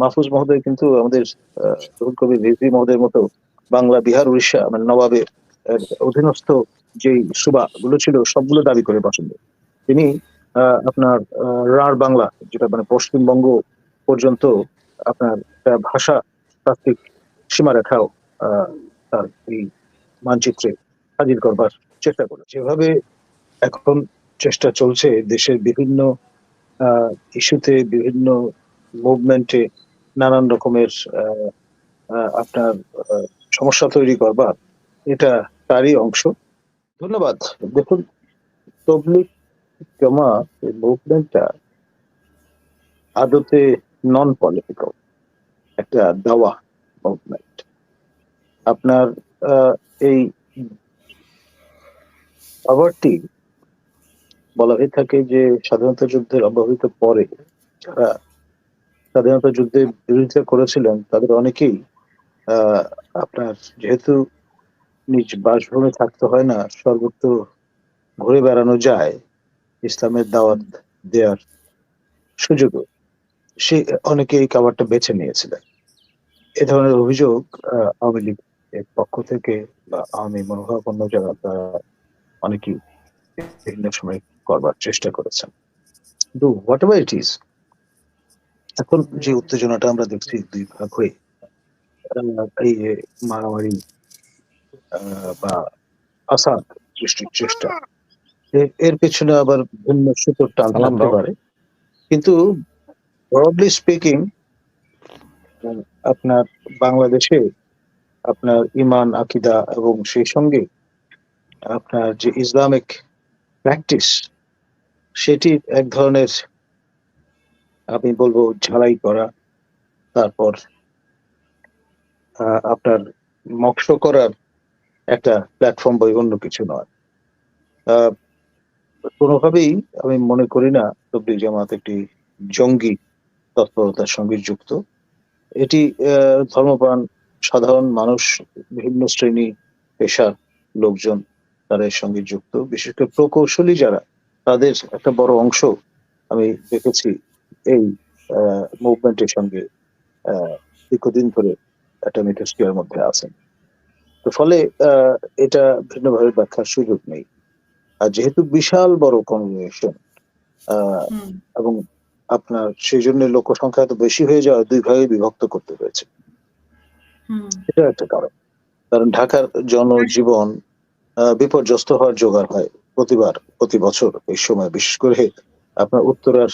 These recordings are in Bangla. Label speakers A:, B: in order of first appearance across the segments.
A: মাহফুজ মহোদয় কিন্তু আমাদের রুহুল কবির রিজভী মহোদয়ের মতো বাংলা, বিহার, উড়িষ্যা মানে নবাবের অধীনস্থ যে সুবা গুলো ছিল, সবগুলো দাবি করে বসেন তিনি। আপনার রাঢ় বাংলা, যেটা মানে পশ্চিমবঙ্গ পর্যন্ত আপনার ভাষা তাত্ত্বিক সীমারেখাও তার এই মানচিত্রে হাজির করবার চেষ্টা করে যেভাবে এখন চেষ্টা চলছে, দেশের বিভিন্ন ইস্যুতে বিভিন্ন মুভমেন্টে নানান রকমের আপনার সমস্যা তৈরি করবার এটা তারই অংশ। ধন্যবাদ। দেখুন তবলিক জমা মুভমেন্টটা আদতে নন পলিটিক্যাল একটা দাওয়া মুভমেন্ট আপনার এই খবরটি বলা হয়ে থাকে যে স্বাধীনতা যুদ্ধের অব্যবহিত পরে যারা স্বাধীনতা যুদ্ধে বিরোধিতা করেছিলেন, তাদের অনেকেই আপনার যেহেতু নিজ বাসভূমে থাকতে হয় না, সর্বত্র ঘুরে বেড়ানো যায়, ইসলামের দাওয়াত দেওয়ার সুযোগও, সে অনেকে এই খাবারটা বেছে নিয়েছিলেন। এ ধরনের অভিযোগ আওয়ামী লীগের পক্ষ থেকে বা আওয়ামী মনোভাবাপন্ন যারা, তারা অনেকেই বিভিন্ন সময় করবার চেষ্টা করেছেন। কিন্তু হোয়াট এভার ইট ইজ এখন যে উত্তেজনাটা আমরা দেখছি দুই ভাগ হয়ে এই যে মারামারি বা আসাদ সৃষ্টির চেষ্টা এর পেছনে আবার ভিন্ন সুতোর টান থাকতে পারে। কিন্তু ব্রডলি স্পিকিং আপনার বাংলাদেশে আপনার ইমান আকিদা এবং সেই সঙ্গে আপনার যে ইসলামিক প্র্যাকটিস সেটি এক ধরনের আমি বলব ঝালাই করা, তারপর আপনার মক্স করার একটা প্ল্যাটফর্ম বই অন্য কিছু নয়। কোনোভাবেই আমি মনে করি না তবলিগ জামাত একটি জঙ্গি তৎপরতার সঙ্গে যুক্ত। এটি ধর্মপ্রাণ, সাধারণ মানুষ, বিভিন্ন শ্রেণি, পেশার লোকজন তারা এর সঙ্গে যুক্ত। বিশেষ করে প্রকৌশলী যারা, তাদের একটা বড় অংশ আমি দেখেছি এই মুভমেন্টের সঙ্গে দীর্ঘদিন ধরে একটা মিথস্ক্রিয়ার মধ্যে আছেন। তো ফলে এটা ভিন্নভাবে ব্যাখ্যার সুযোগ নেই। আর যেহেতু বিশাল বড়
B: হুম,
A: এবং আপনার সেই জন্য লোক সংখ্যা এত বেশি হয়ে যাওয়া দুই ভাগে বিভক্ত করতে হয়েছে।
B: হুম,
A: এটা একটা কারণ। কারণ ঢাকার জনজীবন বিপর্যস্ত হওয়ার জোগাড় হয় প্রতিবার প্রতি বছর এই সময়। বিশেষ করে আপনার উত্তরার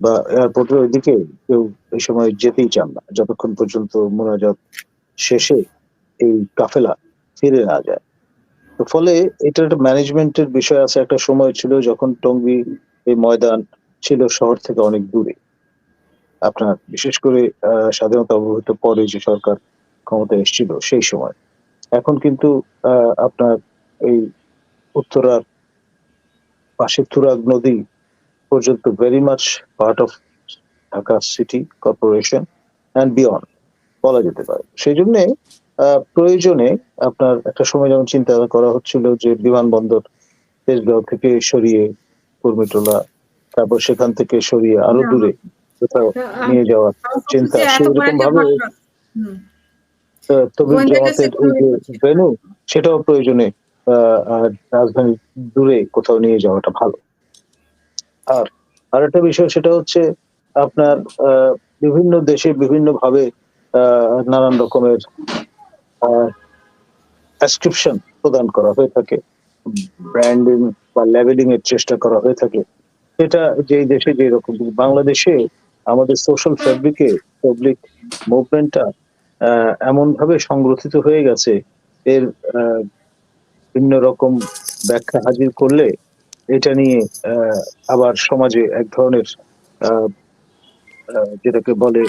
A: বা এয়ারপোর্টের ওইদিকে কেউ এই সময় যেতেই চান না। যতক্ষণ পর্যন্ত মোনাজাত শেষে এই কাফেলা ফিরে না যায়। তো ফলে এটা একটা ম্যানেজমেন্টের বিষয় আছে। একটা সময় ছিল যখন টঙ্গী এই ময়দান ছিল শহর থেকে অনেক দূরে। আপনার বিশেষ করে স্বাধীনতা অবহিত পরে যে সরকার ক্ষমতা এসেছিল সেই সময়। এখন কিন্তু আপনার এই উত্তরার পাশে তুরাগ নদী পর্যন্ত very much part of Dhaka city corporation and beyond বলা যেতে পারে। সেই জন্য প্রয়োজনে আপনার একটা সময় যেমন চিন্তা করা হচ্ছিল যে বিমানবন্দর তেজগাঁও থেকে সরিয়ে কুর্মিটোলা তারপর সেখান থেকে সরিয়ে
B: আরও
A: দূরে কোথাও নিয়ে যাওয়ার চিন্তা। সেরকম ভাবে তবে ওই যে ভেনু সেটাও প্রয়োজনে আহ, রাজধানী দূরে কোথাও নিয়ে যাওয়াটা ভালো। আর আরেকটা বিষয় সেটা হচ্ছে আপনার বিভিন্ন দেশে বিভিন্ন ভাবে নানান রকমের প্রেসক্রিপশন প্রদান করা হয়ে থাকে। ব্র্যান্ডিং বা লেভেলিং এর চেষ্টা করা হয়ে থাকে। এটা যেই দেশে যে রকম। বাংলাদেশে আমাদের সোশ্যাল ফ্যাব্রিকে পাবলিক মুভমেন্টটা এমন ভাবে সংগঠিত হয়ে গেছে। এর ভিন্ন রকম ব্যাখ্যা হাজির করলে এটা নিয়ে আবার সমাজে এক ধরনের যেটাকে বলে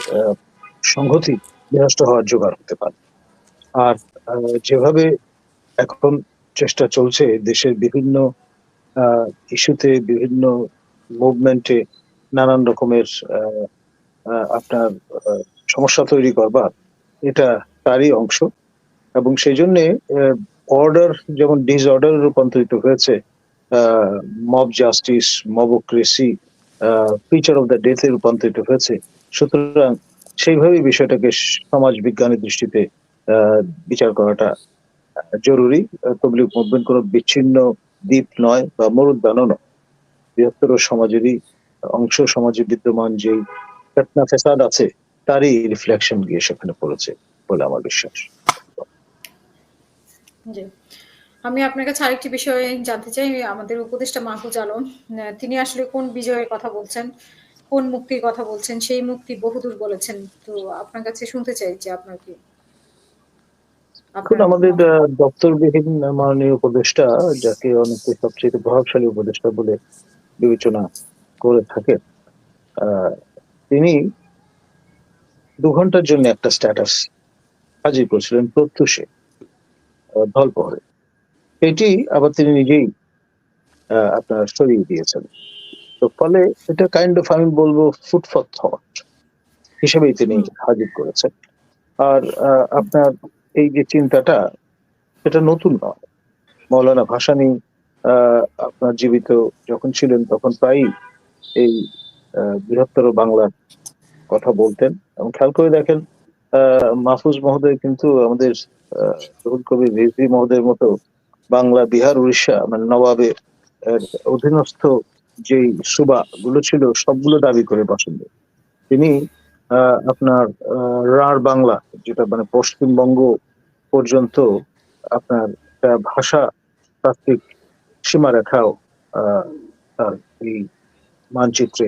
A: সংহতি বিনষ্ট হওয়ার জোগাড় হতে পারে। আর যেভাবে এখন চেষ্টা চলছে দেশের বিভিন্ন ইস্যুতে, বিভিন্ন মুভমেন্টে নানান রকমের আপনার সমস্যা তৈরি করবার, এটা তারই অংশ। এবং সেই জন্যে অর্ডার যেমন ডিসঅর্ডারে রূপান্তরিত হয়েছে mob justice mobocracy feature of the ডেতে রূপান্তরিত হয়েছে। সুতরাং সেইভাবেই বিষয়টাকে সমাজ বিজ্ঞানের দৃষ্টিতে বিচার করাটা জরুরি। তবলিগ মুভমেন্ট কোনো বিচ্ছিন্ন দ্বীপ নয় বা মরুদ্যানও নয়। বৃহত্তর সমাজেরই অংশ সমাজে বিদ্যমান যেই ফেতনা ফেসাদ আছে, তারই রিফ্লেকশন গিয়ে সেখানে পড়েছে বলে আমার বিশ্বাস।
B: আমি আপনার কাছে আরেকটি বিষয়ে জানতে চাই আমাদের উপদেষ্টা মাহফুজ আলম তিনি আসলে কোন বিজয়ের কথা বলছেন কোন মুক্তির কথা বলছেন সেই মুক্তি বহুদূর বলেছেন। তো আপনার কাছে শুনতে চাই যে আপনার কি
A: এখন আমাদের দপ্তরবিহীন মাননীয় উপদেষ্টা যাকে অনেকে সবচেয়ে প্রভাবশালী উপদেষ্টা বলে বিবেচনা করে থাকেন তিনি দু ঘণ্টার জন্য একটা স্ট্যাটাস হাজির করেছিলেন প্রত্যুষে ধলপহরে। এটি আবার তিনি নিজেই আপনার সরিয়ে দিয়েছেন। তো ফলে এটা কাইন্ড অফ আমি বলব ফুড ফর থট হিসেবেই তিনি হাজির করেছেন। আর আপনার এই যে চিন্তাটা, এটা নতুন নয়। মৌলানা ভাসানি আপনার জীবিত যখন ছিলেন, তখন প্রায়ই এই বৃহত্তর বাংলার কথা বলতেন। এবং খেয়াল করে দেখেন মাহফুজ মহোদয় কিন্তু আমাদের রুহুল রিজভি মহোদয়ের মতো বাংলা, বিহার, উড়িষ্যা মানে নবাবের অধীনস্থ যেই সুবা গুলো ছিল, সবগুলো দাবি করে বসেন। তিনি আপনার রাঢ় বাংলা, যেটা মানে পশ্চিমবঙ্গ পর্যন্ত আপনার ভাষা তাত্ত্বিক সীমারেখাও তার এই মানচিত্রে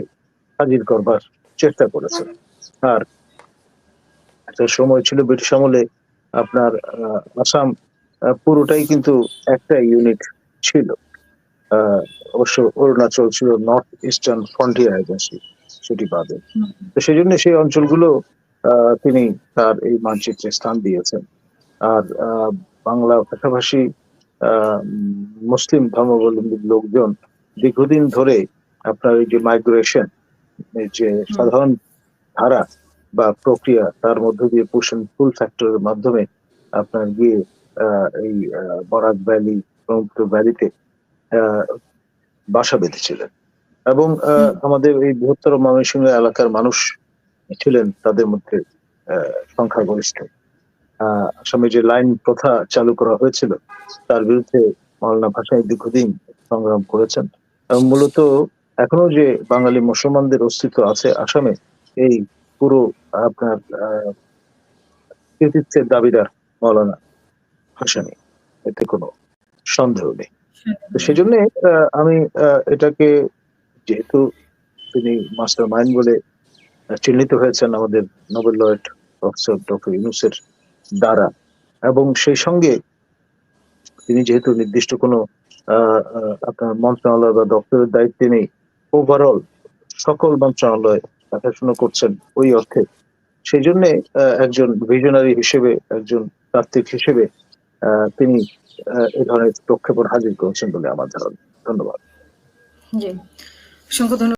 A: হাজির করবার চেষ্টা করেছেন আর একটা সময় ছিল ব্রিটিশ আমলে আপনার আসাম পুরোটাই কিন্তু একটা ইউনিট ছিল। অবশ্য অরুণাচল ছিল নর্থ ইস্টার্ন ফ্রন্টিয়ার এজেন্সি সেটি বাদে। তো সেই জন্য সেই অঞ্চলগুলো তিনি তার এই মানচিত্রে স্থান দিয়েছেন। আর বাংলা ভাষাভাষী মুসলিম ধর্মাবলম্বী লোকজন দীর্ঘদিন ধরে আপনার এই যে মাইগ্রেশন যে সাধারণ ধারা বা প্রক্রিয়া তার মধ্য দিয়ে পোষণ ফুল ফ্যাক্টরের মাধ্যমে আপনার গিয়ে এই বরাক ভ্যালি ব্রহ্মপুত্র ভ্যালিতে আহ, বাসা বেঁধেছিলেন। এবং আহ, আমাদের এই বৃহত্তর ময়মনসিংহ এলাকার মানুষ ছিলেন তাদের মধ্যে সংখ্যাগরিষ্ঠ। আহ, আসামে যে লাইন প্রথা চালু করা হয়েছিল তার বিরুদ্ধে মাওলানা ভাষায় দীর্ঘদিন সংগ্রাম করেছেন। এবং মূলত এখনও যে বাঙালি মুসলমানদের অস্তিত্ব আছে আসামে এই পুরো আপনার আহ, কৃতিত্বের দাবিদার মাওলানা ভাসানী এতে কোনো সন্দেহ নেই। তো সেই জন্য আমি এটাকে যেহেতু তিনি মাস্টার মাইন্ড বলে চিহ্নিত হয়েছেন আমাদের নোবেল লয়েট প্রফেসর ডক্টর ইউনুসের দ্বারা এবং সেই সঙ্গে তিনি যেহেতু নির্দিষ্ট কোনো আপনার মন্ত্রণালয় বা দপ্তরের দায়িত্বে নেই ওভারঅল সকল মন্ত্রণালয় দেখাশোনা করছেন ওই অর্থে। সেই জন্য একজন ভিজনারি হিসেবে একজন তাত্ত্বিক হিসেবে তিনি আহ, এ ধরনের প্রক্ষেপণ হাজির করেছেন বলে আমার ধারণা। ধন্যবাদ।
B: জি। অসংখ্য ধন্যবাদ।